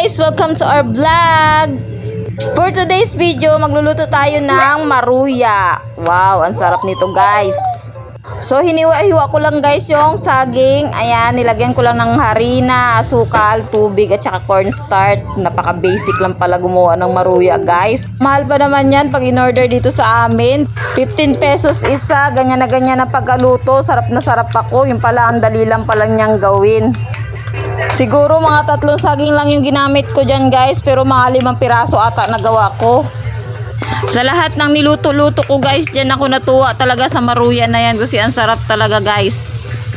guys! Welcome to our vlog! For today's video, magluluto tayo ng maruya. Wow, ang sarap nito guys. So, hiniwa-hiwa ko lang guys yung saging. Ayan, nilagyan ko lang ng harina, asukal, tubig, at saka cornstarch. Napaka-basic lang pala gumawa ng maruya guys. Mahal pa naman yan pag in-order dito sa amin. 15 pesos isa, ganyan na ganyan na pagkaluto. Sarap na sarap ako. Yung pala, ang dali lang pala niyang gawin. Siguro mga tatlong saging lang yung ginamit ko dyan guys pero mga limang piraso ata nagawa ko. Sa lahat ng niluto-luto ko guys, dyan ako natuwa talaga sa maruya na yan kasi ang sarap talaga guys.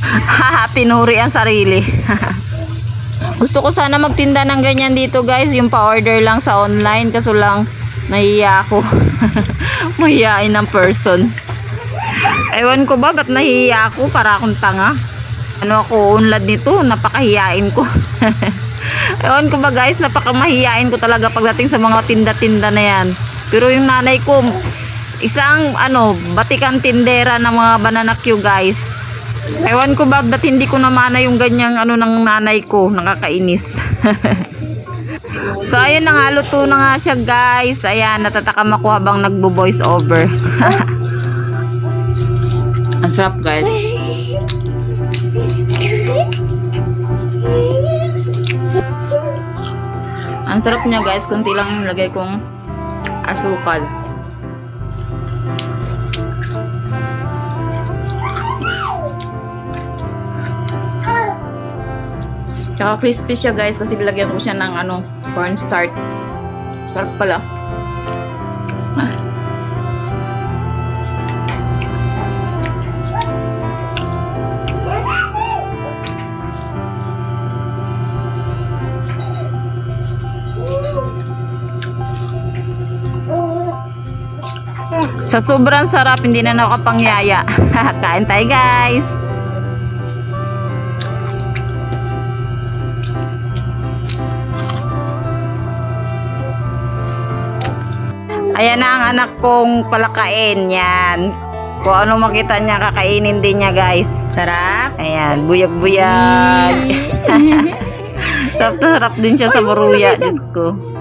Haha, pinuri ang sarili. Gusto ko sana magtinda ng ganyan dito guys, yung pa-order lang sa online kaso lang nahiya ako. Mahiyain ng person. Ewan ko ba, ba't nahiya ako para akong tanga? Ano ako unlad nito, napakahiyain ko. Ewan ko ba guys, napakamahiyain ko talaga pagdating sa mga tinda-tinda na yan. Pero yung nanay ko, isang ano, batikan tindera ng mga banana Q guys. Ewan ko ba, ba't hindi ko namana yung ganyang ano ng nanay ko, nakakainis. so ayun na nga, luto na nga siya guys. Ayan, natatakam ako habang nagbo-voice over. Ang sarap guys. Ang sarap niya guys, kunti lang yung lagay kong asukal. Tsaka crispy siya guys kasi nilagyan ko siya ng ano, cornstarch. Sarap pala. Sa sobrang sarap, hindi na nakapangyaya. Kain tayo guys! Ayan na ang anak kong palakain. Yan. Kung ano makita niya, kakainin din niya guys. Sarap. Ayan, buyag-buyag. sarap na sarap din siya sa maruya. Diyos ko.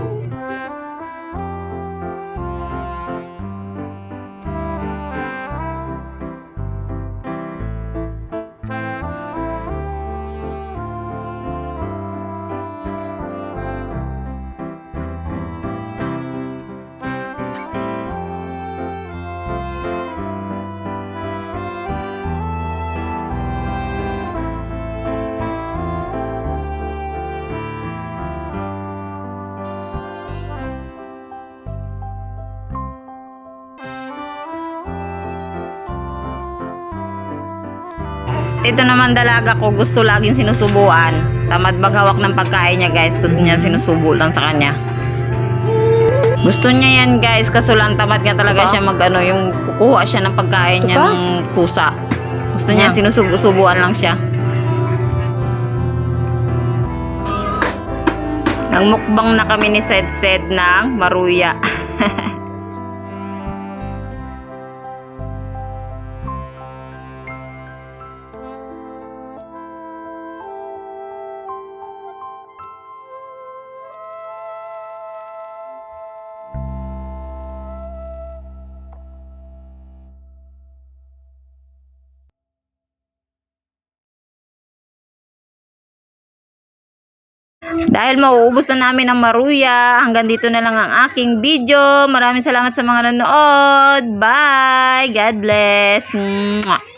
Ito naman dalaga ko, gusto laging sinusubuan. Tamad maghawak ng pagkain niya guys, gusto niya sinusubo lang sa kanya. Gusto niya yan guys, kaso lang tamad nga talaga siya mag ano, yung kukuha siya ng pagkain niya ng pusa. Gusto niya sinusubo-subuan lang siya. Nangmukbang na kami ni Sed Sed ng maruya. Dahil mauubos na namin ang maruya, hanggang dito na lang ang aking video. Maraming salamat sa mga nanood. Bye! God bless! Mwah!